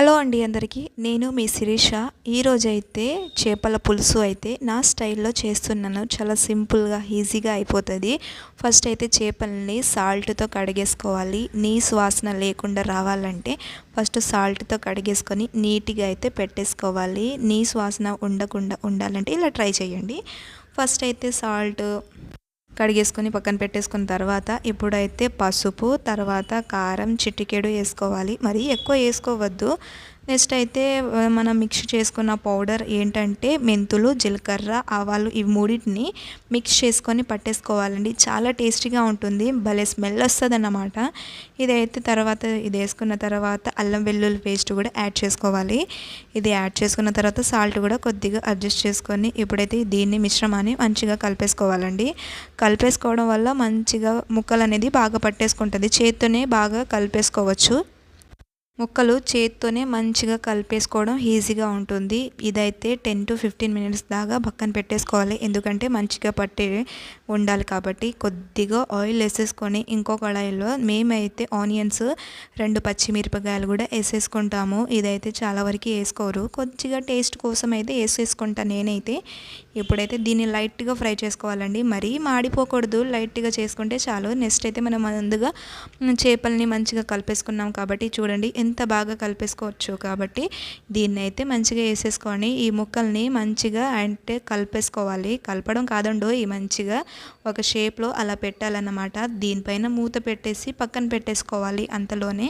Hello అండి అందరికీ. నేను మీ శిరీష. ఈరోజైతే చేపల పులుసు అయితే నా స్టైల్లో చేస్తున్నాను. చాలా సింపుల్గా ఈజీగా అయిపోతుంది. ఫస్ట్ అయితే చేపల్ని సాల్ట్తో కడిగేసుకోవాలి. నీ వాసన లేకుండా రావాలంటే ఫస్ట్ సాల్ట్తో కడిగేసుకొని నీట్గా అయితే పెట్టేసుకోవాలి. నీ వాసన ఉండకుండా ఉండాలంటే ఇలా ట్రై చేయండి. ఫస్ట్ అయితే సాల్ట్ కడిగేసుకొని పక్కన పెట్టేసుకున్న తర్వాత ఇప్పుడైతే పసుపు తర్వాత కారం చిటికెడు వేసుకోవాలి. మరి ఎక్కువ వేసుకోవద్దు. నెక్స్ట్ అయితే మనం మిక్స్ చేసుకున్న పౌడర్ ఏంటంటే మెంతులు జీలకర్ర ఆవాలు ఇవి మూడింటిని మిక్స్ చేసుకొని పట్టేసుకోవాలండి. చాలా టేస్టీగా ఉంటుంది. భలే స్మెల్ వస్తుంది అన్నమాట ఇదైతే తర్వాత ఇది వేసుకున్న తర్వాత అల్లం వెల్లుల్లి పేస్ట్ కూడా యాడ్ చేసుకోవాలి. ఇది యాడ్ చేసుకున్న తర్వాత సాల్ట్ కూడా కొద్దిగా అడ్జస్ట్ చేసుకొని ఇప్పుడైతే దీన్ని మిశ్రమాన్ని మంచిగా కలిపేసుకోవాలండి. కలిపేసుకోవడం వల్ల మంచిగా ముక్కలు అనేది బాగా పట్టేసుకుంటుంది. చేత్తోనే బాగా కలిపేసుకోవచ్చు. ముక్కలు చేతితోనే మంచిగా కలిపేసుకోవడం ఈజీగా ఉంటుంది. ఇదైతే టెన్ టు ఫిఫ్టీన్ మినిట్స్ దాకా పక్కన పెట్టేసుకోవాలి. ఎందుకంటే మంచిగా పట్టే ఉండాలి కాబట్టి కొద్దిగా ఆయిల్ వేసేసుకొని ఇంకో కళాయిలో మేమైతే ఆనియన్స్ రెండు పచ్చిమిరపకాయలు కూడా వేసేసుకుంటాము. ఇదైతే చాలా వరకు వేసుకోరు. కొద్దిగా టేస్ట్ కోసం అయితే వేసేసుకుంటాను నేనైతే. ఇప్పుడైతే దీన్ని లైట్గా ఫ్రై చేసుకోవాలండి మరీ మాడిపోకూడదు. లైట్గా చేసుకుంటే చాలు. నెక్స్ట్ అయితే మనం ముందుగా చేపల్ని మంచిగా కలిపేసుకున్నాం కాబట్టి చూడండి ఎంత బాగా కలిపేసుకోవచ్చు కాబట్టి దీన్ని అయితే మంచిగా వేసేసుకొని ఈ ముక్కల్ని మంచిగా అంటే కలిపేసుకోవాలి. కలపడం కాదండో ఈ మంచిగా ఒక షేప్లో అలా పెట్టాలన్నమాట. దీనిపైన మూత పెట్టేసి పక్కన పెట్టేసుకోవాలి. అంతలోనే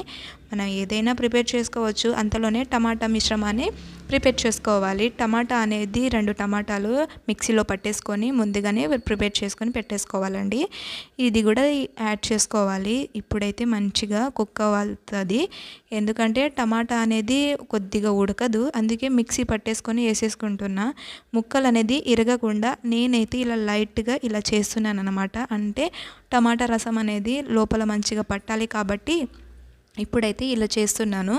మనం ఏదైనా ప్రిపేర్ చేసుకోవచ్చు. అంతలోనే టమాటా మిశ్రమాన్ని ప్రిపేర్ చేసుకోవాలి. టమాటా అనేది రెండు టమాటాలు మిక్సీలో పట్టేసుకొని ముందుగానే ప్రిపేర్ చేసుకొని పెట్టేసుకోవాలండి. ఇది కూడా యాడ్ చేసుకోవాలి. ఇప్పుడైతే మంచిగా కుక్ అవుతుంది. ఎందుకంటే టమాటా అనేది కొద్దిగా ఉడకదు. అందుకే మిక్సీ పట్టేసుకొని వేసేసుకుంటున్నా. ముక్కలు అనేది ఇరగకుండా నేనైతే ఇలా లైట్గా ఇలా చేస్తున్నాను అనమాట అంటే టమాటా రసం అనేది లోపల మంచిగా పట్టాలి కాబట్టి ఇప్పుడైతే ఇలా చేస్తున్నాను.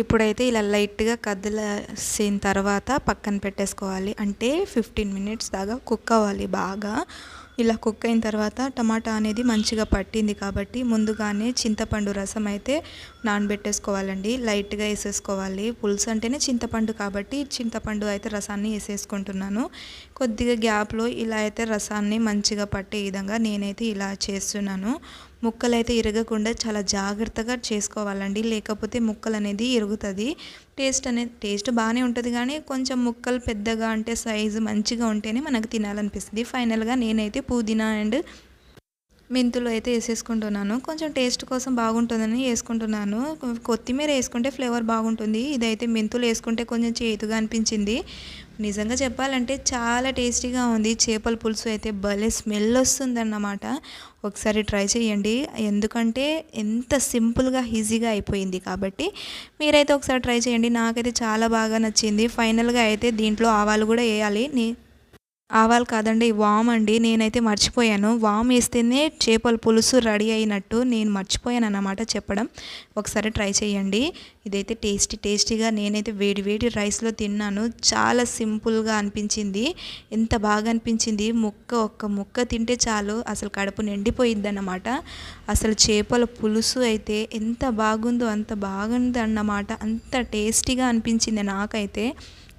ఇప్పుడైతే ఇలా లైట్గా కదిలేసిన తర్వాత పక్కన పెట్టేసుకోవాలి. అంటే ఫిఫ్టీన్ మినిట్స్ దాకా కుక్ అవ్వాలి బాగా. ఇలా కుక్ అయిన తర్వాత టమాటా అనేది మంచిగా పట్టింది కాబట్టి ముందుగానే చింతపండు రసం అయితే నానబెట్టేసుకోవాలండి. లైట్గా వేసేసుకోవాలి. పులుసు అంటేనే చింతపండు కాబట్టి చింతపండు అయితే రసాన్ని వేసేసుకుంటున్నాను. కొద్దిగా గ్యాప్లో ఇలా అయితే రసాన్ని మంచిగా పట్టే విధంగా నేనైతే ఇలా చేస్తున్నాను. ముక్కలు అయితే ఇరగకుండా చాలా జాగ్రత్తగా చేసుకోవాలండి. లేకపోతే ముక్కలు అనేది ఇరుగుతుంది. టేస్ట్ అనేది టేస్ట్ బాగానే ఉంటుంది కానీ కొంచెం ముక్కలు పెద్దగా అంటే సైజు మంచిగా ఉంటేనే మనకు తినాలనిపిస్తుంది. ఫైనల్గా నేనైతే పుదీనా అండ్ మెంతులు అయితే వేసేసుకుంటున్నాను. కొంచెం టేస్ట్ కోసం బాగుంటుందని వేసుకుంటున్నాను. కొత్తిమీర వేసుకుంటే ఫ్లేవర్ బాగుంటుంది. ఇదైతే మెంతులు వేసుకుంటే కొంచెం చేతుగా అనిపించింది. నిజంగా చెప్పాలంటే చాలా టేస్టీగా ఉంది. చేపల పులుసు అయితే భలే స్మెల్ వస్తుందన్నమాట. ఒకసారి ట్రై చేయండి. ఎందుకంటే ఎంత సింపుల్గా ఈజీగా అయిపోయింది కాబట్టి మీరైతే ఒకసారి ట్రై చేయండి. నాకైతే చాలా బాగా నచ్చింది. ఫైనల్గా అయితే దీంట్లో ఆవాలు కూడా వేయాలి. నీ ఆవాలు కాదండి వామ్ అండి. నేనైతే మర్చిపోయాను. వామ్ వేస్తేనే చేపల పులుసు రెడీ అయినట్టు నేను మర్చిపోయాను అన్నమాట చెప్పడం. ఒకసారి ట్రై చేయండి. ఇదైతే టేస్టీ టేస్టీగా నేనైతే వేడి వేడి రైస్లో తిన్నాను. చాలా సింపుల్గా అనిపించింది. ఎంత బాగా అనిపించింది. ముక్క ఒక్క ముక్క తింటే చాలు. అసలు కడుపు నిండిపోయింది అన్నమాట అసలు చేపల పులుసు అయితే ఎంత బాగుందో అంత బాగుంది అన్నమాట అంత టేస్టీగా అనిపించింది నాకైతే.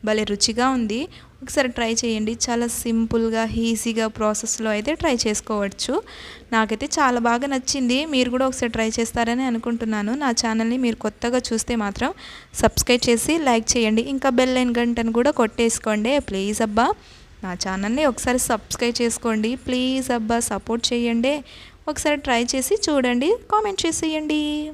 భలే రుచిగా ఉంది. ఒకసారి ట్రై చేయండి. చాలా సింపుల్గా ఈజీగా ప్రాసెస్లో అయితే ట్రై చేసుకోవచ్చు. నాకైతే చాలా బాగా నచ్చింది. మీరు కూడా ఒకసారి ట్రై చేస్తారని అనుకుంటున్నాను. నా ఛానల్ని మీరు కొత్తగా చూస్తే మాత్రం సబ్స్క్రైబ్ చేసి లైక్ చేయండి. ఇంకా బెల్ అయిన గంటను కూడా కొట్టేసుకోండి. ప్లీజ్ అబ్బా నా ఛానల్ని ఒకసారి సబ్స్క్రైబ్ చేసుకోండి. ప్లీజ్ అబ్బా సపోర్ట్ చేయండి. ఒకసారి ట్రై చేసి చూడండి. కామెంట్ చేసేయండి.